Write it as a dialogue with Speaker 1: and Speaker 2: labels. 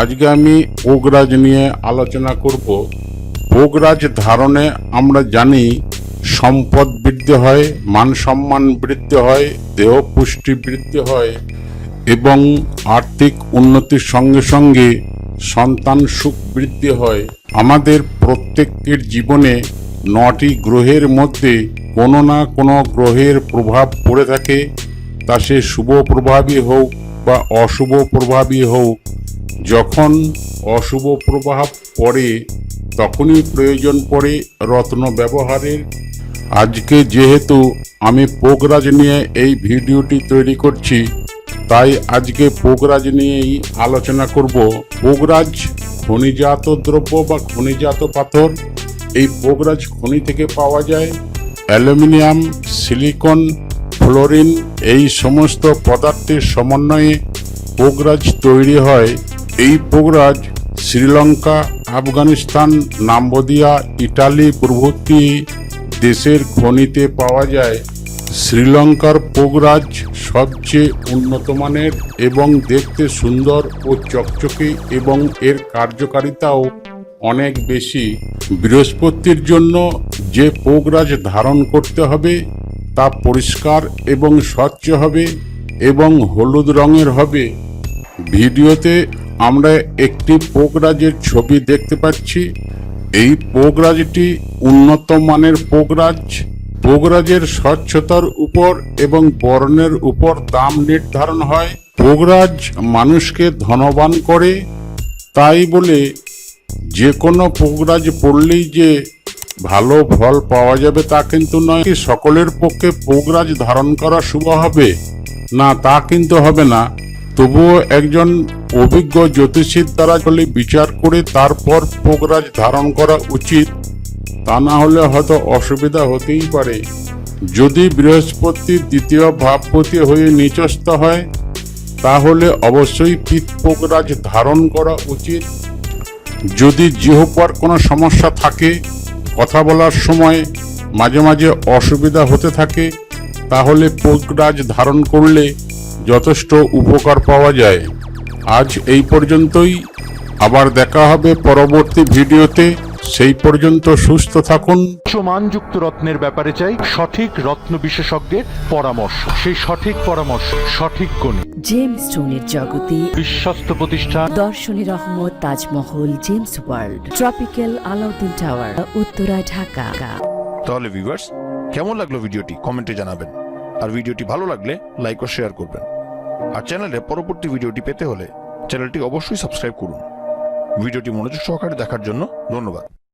Speaker 1: আজকে আমি পোগরাজ নিয়ে আলোচনা করব। পোগরাজ ধারণে আমরা জানি, সম্পদ বৃদ্ধি হয়, মান সম্মান বৃদ্ধি হয়, দেহ পুষ্টি বৃদ্ধি হয়, এবং আর্থিক উন্নতির সঙ্গে সঙ্গে সন্তান সুখ বৃদ্ধি হয়। আমাদের প্রত্যেকের জীবনে নটি গ্রহের মধ্যে কোনো না কোনো গ্রহের প্রভাব পড়ে থাকে। তা সে শুভ প্রভাবই হোক বা অশুভ প্রভাবই হোক যখন অশুভ প্রভাব পড়ে, তখনই প্রয়োজন পড়ে রত্ন ব্যবহারের। আজকে যেহেতু আমি পোগরাজ নিয়ে এই ভিডিওটি তৈরি করছি, তাই আজকে পোগরাজ নিয়েই আলোচনা করব। পোগরাজ খনিজাত দ্রব্য বা খনিজাত পাথর, এই পোগরাজ খনি থেকে পাওয়া যায়। অ্যালুমিনিয়াম, সিলিকন, ফ্লোরিন, এই সমস্ত পদার্থের সমন্বয়ে পোগরাজ তৈরি হয়। এই পোগরাজ শ্রীলঙ্কা, আফগানিস্তান নাম্বোদিয়া ইটালি প্রভৃতি দেশের খনিতে পাওয়া যায়। শ্রীলঙ্কার পোগরাজ সবচেয়ে উন্নত মানের এবং দেখতে সুন্দর ও চকচকে এবং এর কার্যকারিতাও অনেক বেশি। বৃহস্পতির জন্য যে পোগরাজ ধারণ করতে হবে, তা পরিষ্কার এবং স্বচ্ছ হবে এবং হলুদ রঙের হবে। ভিডিওতে আমরা একটি পোকরাজের ছবি দেখতে পাচ্ছি। এই পোকরাজটি উন্নত মানের পোকরাজ পোগরাজের স্বচ্ছতার উপর এবং বর্ণের উপর দাম নির্ধারণ হয়। পোগরাজ মানুষকে ধনবান করে। তাই বলে যে কোনো পোগরাজ পড়লেই যে ভালো ফল পাওয়া যাবে তা কিন্তু নয়। কি সকলের পক্ষে পোগরাজ ধারণ করা শুভ হবে? না, তা কিন্তু হবে না। তবুও একজন অভিজ্ঞ জ্যোতিষীর দ্বারা বলে বিচার করে তারপর পোগরাজ ধারণ করা উচিত। তা না হলে হয়তো অসুবিধা হতেই পারে। যদি বৃহস্পতি দ্বিতীয় ভাবপতি হয়ে নিচস্থ হয়, তাহলে অবশ্যই পিতপোগরাজ ধারণ করা উচিত। যদি জিহ্বার কোনো সমস্যা থাকে, কথা বলার সময় মাঝে মাঝে অসুবিধা হতে থাকে, তাহলে পোগরাজ ধারণ করলে যথেষ্ট উপকার পাওয়া যায়। আজ এই পর্যন্তই। আবার দেখা হবে পরবর্তী ভিডিওতে। সেই পর্যন্ত সুস্থ থাকুন।
Speaker 2: উচ্চমানযুক্ত রত্নের ব্যাপারে চাই সঠিক রত্ন বিশেষজ্ঞের পরামর্শ। সেই সঠিক পরামর্শ সঠিক গণিত
Speaker 3: জেমস স্টোনের জগতে
Speaker 2: বিশ্বস্ত প্রতিষ্ঠান।
Speaker 3: দর্শনী Rahmat Tajmahal gems world. Tropical Alauddin tower Uttara Dhaka.
Speaker 4: তাহলে ভিউয়ার্স কেমন লাগল ভিডিওটি? কমেন্টে জানাবেন। আর ভিডিওটি ভালো লাগলে লাইক ও শেয়ার করবেন। আর চ্যানেলে পরবর্তী ভিডিওটি পেতে হলে চ্যানেলটি অবশ্যই সাবস্ক্রাইব করুন। ভিডিওটি মনোযোগ সহকারে দেখার জন্য ধন্যবাদ।